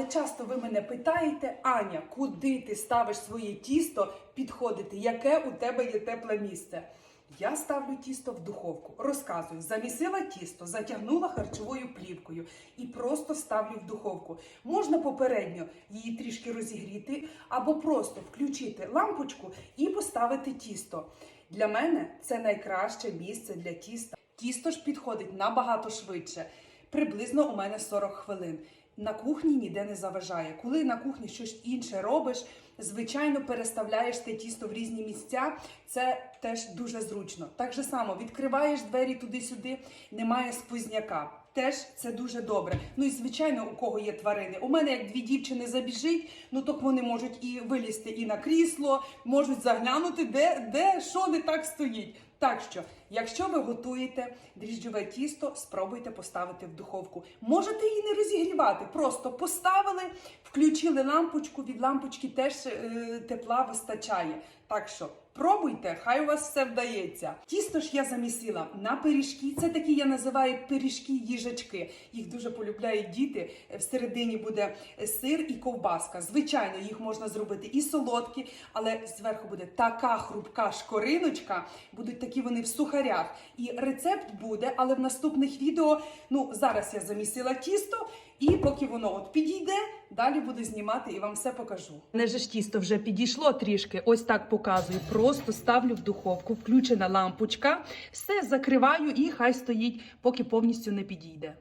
Але часто ви мене питаєте, Аня, куди ти ставиш своє тісто підходити? Яке у тебе є тепле місце? Я ставлю тісто в духовку. Розказую, замісила тісто, затягнула харчовою плівкою і просто ставлю в духовку. Можна попередньо її трішки розігріти, або просто включити лампочку і поставити тісто. Для мене це найкраще місце для тіста. Тісто ж підходить набагато швидше. Приблизно у мене 40 хвилин. На кухні ніде не заважає. Коли на кухні щось інше робиш, звичайно, переставляєш те тісто в різні місця. Це теж дуже зручно. Так же само відкриваєш двері туди-сюди, немає сквозняка. Теж це дуже добре. Ну і звичайно, у кого є тварини. У мене як дві дівчини забіжить, ну то вони можуть і вилізти і на крісло, можуть заглянути, де, де що не так стоїть. Так що, якщо ви готуєте дріжджове тісто, спробуйте поставити в духовку. Можете її не розігрівати, просто поставили, включили лампочку. Від лампочки теж е, тепла вистачає. Так що пробуйте, хай у вас все вдається. Тісто ж я замісила на пиріжки. Це такі я називаю пиріжки їжачки. Їх дуже полюбляють діти. Всередині буде сир і ковбаска. Звичайно, їх можна зробити і солодкі, але зверху буде така хрупка шкориночка. Будуть такі вони в сухарях. І рецепт буде, але в наступних відео. Ну зараз я замісила тісто. І поки воно от підійде, далі буду знімати і вам все покажу. Не ж тісто вже підійшло трішки. Ось так показую. Просто ставлю в духовку, включена лампочка, все закриваю і хай стоїть, поки повністю не підійде.